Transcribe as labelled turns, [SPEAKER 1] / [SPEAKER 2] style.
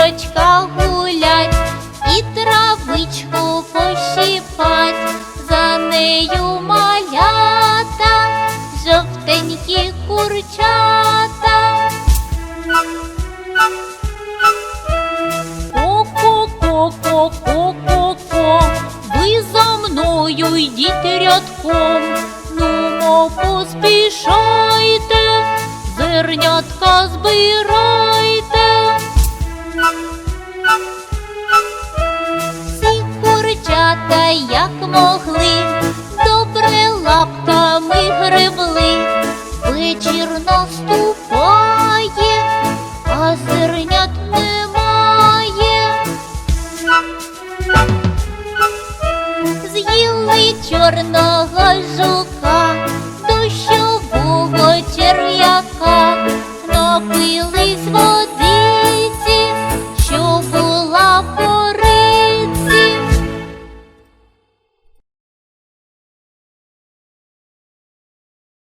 [SPEAKER 1] курочка гулять і травичку пощипать, за нею малята, жовтенькі курчата. Ко-ко-ко-ко-ко-ко, ви за мною йдіть рядком, нумо поспішайте, зернятка збирайте. як могли, добре лапками гребли, вечір наступає, а зернят немає. З'їли чорного жука, дощового черв'яка, напили.